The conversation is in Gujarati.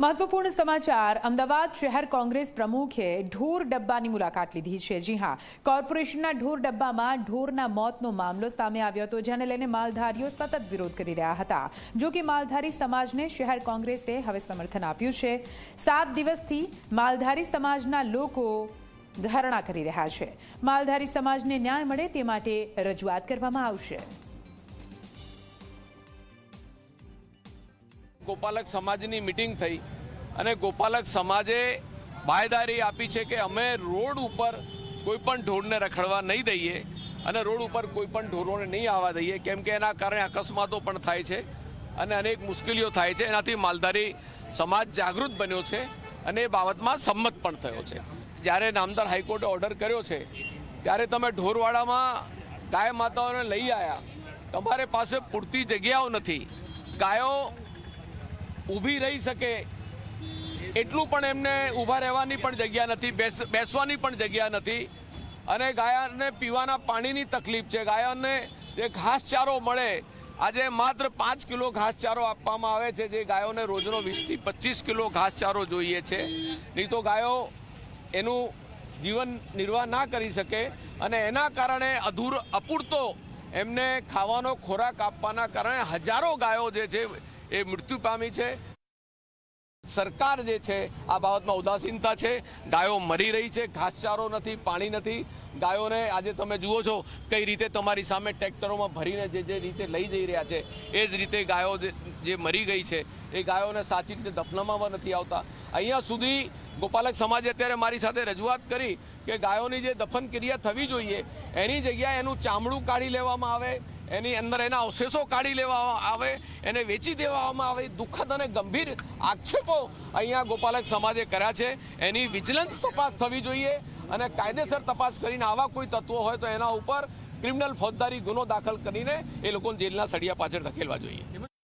મહત્વપૂર્ણ સમાચાર. અમદાવાદ શહેર કોંગ્રેસ પ્રમુખે ઢોર ડબ્બાની મુલાકાત લીધી છે. જી હા, કોર્પોરેશનના ઢોર ડબ્બામાં ઢોરના મોતનો મામલો સામે આવ્યો હતો, જેને લઈને માલધારીઓ સતત વિરોધ કરી રહ્યા હતા. જો કે માલધારી સમાજને શહેર કોંગ્રેસે હવે સમર્થન આપ્યું છે. સાત દિવસથી માલધારી સમાજના લોકો ધરણા કરી રહ્યા છે. માલધારી સમાજને ન્યાય મળે તે માટે રજૂઆત કરવામાં આવશે. ગોપાલક સમાજની મિટિંગ થઈ અને ગોપાલક સમાજે બાયદારી આપી છે કે અમે રોડ ઉપર કોઈ પણ ઢોરને રખડવા નહીં દઈએ અને રોડ ઉપર કોઈ પણ ઢોરોને નહીં આવવા દઈએ, કેમ કે એના કારણે અકસ્માતો પણ થાય છે અને અનેક મુશ્કેલીઓ થાય છે. એનાથી માલધારી સમાજ જાગૃત બન્યો છે અને એ બાબતમાં સંમત પણ થયો છે. જ્યારે નામદાર હાઈકોર્ટે ઓર્ડર કર્યો છે, ત્યારે તમે ઢોરવાડામાં ગાય માતાઓને લઈ આવ્યા તમારે પાસે પૂરતી જગ્યાઓ નથી. ગાયો ઊભી રહી શકે. એટલું પણ એમને ઊભા રહેવાની પણ જગ્યા નથી, બેસ, બેસવાની પણ જગ્યા નથી. અને ગાયને પીવાના પાણીની તકલીફ છે. ગાયોને જે ઘાસચારો મળે, આજે માત્ર પાંચ કિલો ઘાસચારો આપવામાં આવે છે, જે ગાયોને રોજનો વીસથી પચીસ કિલો ઘાસચારો જોઈએ છે. નહીં તો ગાયો એનું જીવન નિર્વાહ ના કરી શકે અને એના કારણે અધૂર, અપૂરતો એમને ખાવાનો ખોરાક આપવાના કારણે હજારો ગાયો જે છે એ મૃત્યુ પામી છે. સરકાર જે છે, આ બાબતમાં ઉદાસીનતા છે. ગાયો મરી રહી છે, ઘાસચારો નથી, પાણી નથી. ગાયોને આજે તમે જુઓ છો કઈ રીતે તમારી સામે ટ્રેક્ટરોમાં ભરીને જે જે રીતે લઈ જઈ રહ્યા છે, એ જ રીતે ગાયો જે- મરી ગઈ છે, એ ગાયોને સાચી રીતે દફનામાં નથી આવતા. અહીંયા સુધી ગોપાલક સમાજે અત્યારે મારી સાથે રજૂઆત કરી કે ગાયોની જે દફન ક્રિયા થવી જોઈએ, એની જગ્યાએ એનું ચામડું કાઢી લેવામાં આવે એની અંદર એના અવશેષો કાઢી લેવામાં આવે, એને વેચી દેવામાં આવે દુઃખદ અને ગંભીર આક્ષેપો અહીંયા ગોપાલક સમાજે કર્યા છે. એની વિજિલન્સ તપાસ થવી જોઈએ અને કાયદેસર તપાસ કરીને આવા કોઈ તત્વો હોય તો એના ઉપર ક્રિમિનલ ફોજદારી ગુનો દાખલ કરીને એ લોકોને જેલના સળિયા પાછળ ધકેલવા જોઈએ.